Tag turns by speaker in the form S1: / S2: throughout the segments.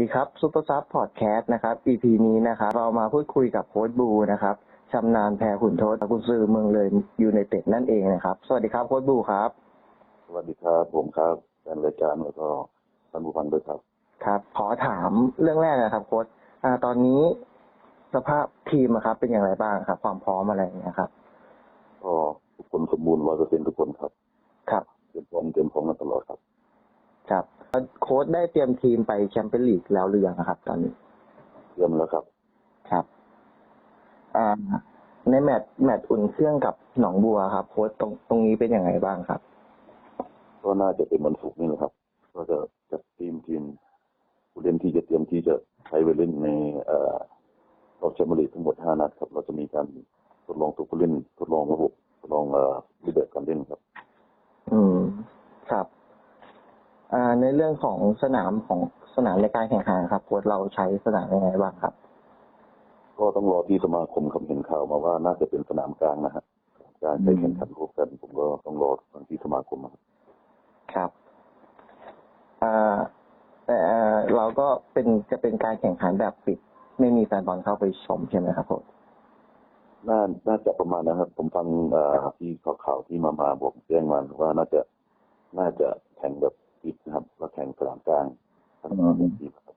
S1: ดีครับซูเปอร์ซับพอดแคสต์นะครับ EP นี้นะครับเรามาพูดคุยกับโค้ชบูนะครับชำนาญแพรขุนทศกุนซือเมืองเลยยูไนเต็ดนั่นเองนะครับ สวัสดีครับโค้ชบูครับ
S2: สวัสดีครับผมครับแฟนรายการแล้วก็ท่านผู้ฟังด้วยครับ
S1: ครับขอถามเรื่องแรกนะครับโค้ชอ่าตอนนี้สภาพทีมอะครับ เป็นอย่างไรบ้างครับ ความพร้อมอะไรอย่างเงี้ยครับ
S2: ก็ทุกคนสมบูรณ์ร้อยเปอร์เซ็นทุกคนครับ
S1: ครับ
S2: เตรียมพร้อมเตรียมพร้อมกันตลอดครับ
S1: ครับโค้ชได้เตรียมทีมไปแชมเปี้ยนลีกแล้วหรือยังครับ ตอนนี้
S2: เตรียมแล้วครับ
S1: ครับอ่าในแมตช์แมตช์อุ่นเครื่องกับหนองบัวครับโค้ชตรงตรงนี้เป็นยังไงบ้างครับ
S2: ก็น่าจะเป็นวันศุกร์นี่แหละครับ ก็จะจัดทีมทีมผู้เล่นที่จะเตรียมที่จะใช้ไปเล่นในเอ่อรอบแชมเปี้ยนลีกทั้งหมดห้านัดครับ เราจะมีการทดลองตัวผู้เล่นทดลองระบบทดลองเอ่อรูปแบบการเล่นครับ
S1: อืมครับ อ่าในเรื่องของสนามของสนามในการแข่งขันครับโค้ชเราใช้สนามยังไงบ้างครับ
S2: ก็ต้องรอที่สมาคมคำเห็นข่าวมาว่าน่าจะเป็นสนามกลางนะฮะการใช้แข่งขันร่วมกันผมก็ต้องรอทางที่สมาคมนะครับ
S1: ครับอ่าแต่เราก็เป็นจะเป็นการแข่งขันแบบปิด ไม่มีแฟนบอลเข้าไปชมใช่ไหมครับผม
S2: น่าน่าจะประมาณนะครับ ผมฟังเอ่อที่ข่าวๆที่มามาบอกแจ้งมาว่าน่าจะน่าจะแข่งแบบ ปิดนะครับแล้วแข่งสนามกลางทั้ง
S1: อืม
S2: ทีมครับ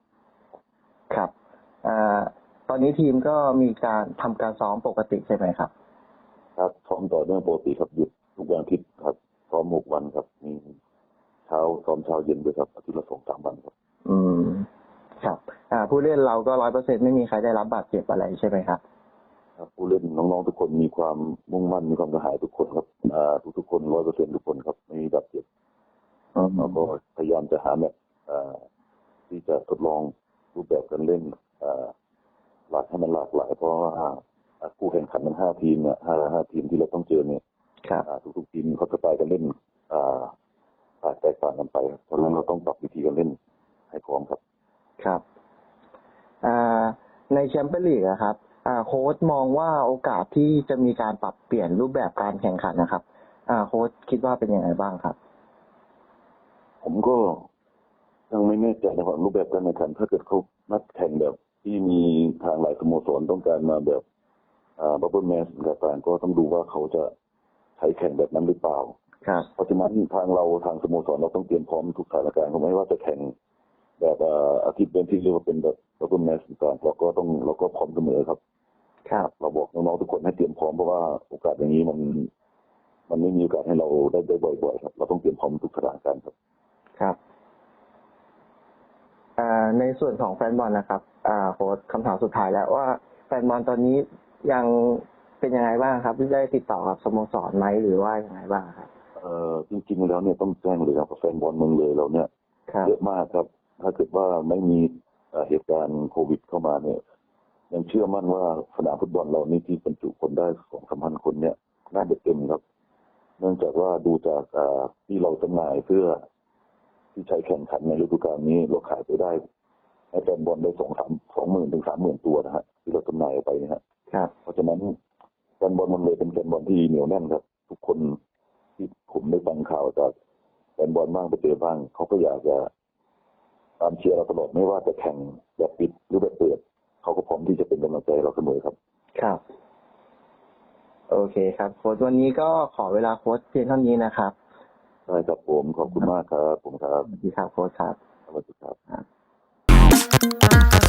S1: ครับอ่าตอนนี้ทีมก็มีการทำการซ้อมปกติใช่ไหมครับ
S2: ครับซ้อมต่อเนื่องปกติครับหยุดทุกวันอาทิตย์ครับซ้อมหกวันครับมีเช้าซ้อมเช้าเย็นด้วยครับอาทิตย์ละสองสามวันครับ
S1: อืมครับ อ่า ผู้เล่นเราก็ร้อยเปอร์เซ็นไม่มีใครได้รับบาดเจ็บอะไรใช่ไหมครับ
S2: ครับผู้เล่นน้องๆทุกคนมีความมุ่งมั่นมีความกระหายทุกคนครับอ่าทุกๆคนร้อยเปอร์เซ็นทุกคนครับไม่มีบาดเจ็บ
S1: อืม
S2: แล้วก็พยายามจะหาแบบเอ่อที่จะทดลองรูปแบบการเล่นเอ่อหลากให้มันหลากหลายเพราะว่าอ่าผู้แข่งขันมันห้าทีมเนี่ยห้าห้าทีมที่เราต้องเจอเนี่ย
S1: ครับ
S2: อ่าทุกๆทีมเขาสไตล์การเล่นอ่าแตกต่างกันไปเพราะฉะนั้นเราต้องปรับวิธีการเล่นให้พร้อมครับ
S1: ครับอ่าในแชมเปี้ยนลีกอะครับอ่าโค้ชมองว่าโอกาสที่จะมีการปรับเปลี่ยนรูปแบบการแข่งขันนะครับอ่าโค้ชคิดว่าเป็นยังไงบ้างครับ
S2: ผมก็ยังไม่แน่ใจนะครับรูปแบบการแข่งขันถ้าเกิดเขานัดแข่งแบบ ที่มีทางหลายสโมสรต้องการมาแบบบับเบิลแมสต่างๆก็ต้องดูว่าเขาจะใช้แข่งแบบนั้นหรือเปล่า
S1: ครับ
S2: เพราะฉะนั้นทางเราทางสโมสรเราต้องเตรียมพร้อมทุกสถานการณ์ไม่ว่าจะแข่งแบบเอ่ออาทิตย์เป็นที่เรียกว่าเป็นแบบบับเบิลแมสต่างๆเราก็ต้องเราก็พร้อมเสมอครับ
S1: ครับ
S2: เราบอกน้องๆทุกคนให้เตรียมพร้อมเพราะว่าโอกาสอย่างนี้มัน มันไม่มีโอกาสให้เราได้ได้บ่อยๆครับ เราต้องเตรียมพร้อมทุกสถานการณ์ครับ
S1: ครับ อ่า ใน ส่วนของแฟนบอลนะครับอ่าโค้ชคำถามสุดท้ายแล้วว่าแฟนบอลตอนนี้ยังเป็นยังไงบ้างครับได้ติดต่อกับสโมสรไหมหรือว่ายังไงบ้างครับ
S2: เอ่อจริงๆแล้วเนี่ยต้องแจ้งเลยครับว่าแฟนบอลเมืองเลยเราเนี่ย
S1: ครับ
S2: เยอะมากครับ ถ้าเกิดว่าไม่มีเอ่อเหตุการณ์โควิดเข้ามาเนี่ย ยังเชื่อมั่นว่าสนามฟุตบอลเรานี่ที่บรรจุคนได้สองสามพันคนเนี่ยน่าจะเต็มครับ เนื่องจากว่าดูจากเอ่อที่เราจำหน่ายเพื่อที่ใช้แข่งขันในฤดูกาลนี้เราขายไปได้ ให้แฟนบอลได้สองสามสองหมื่นถึงสามหมื่นตัวนะฮะที่เราจำหน่ายออกไปนะฮะ
S1: ครับ
S2: เพราะฉะนั้นแฟนบอลมันเลยเป็นแฟนบอลที่เหนียวแน่นครับ ทุกคนที่ผมได้ฟังข่าวจากแฟนบอลบ้างไปเจอบ้างเขาก็อยากจะตามเชียร์เราตลอดไม่ว่าจะแข่งแบบปิดหรือแบบเปิดเขาก็พร้อมที่จะเป็นกำลังใจให้เราเสมอครับ
S1: ครับ โอเคครับโค้ชวันนี้ก็ขอเวลาโค้ชเพียงเท่านี้นะครับ
S2: ได้ครับผมขอบคุณมากครับผมครับ
S1: สวัสดีครับโค้ชครับ
S2: สวัสดีครับ
S1: ครับ Ajá.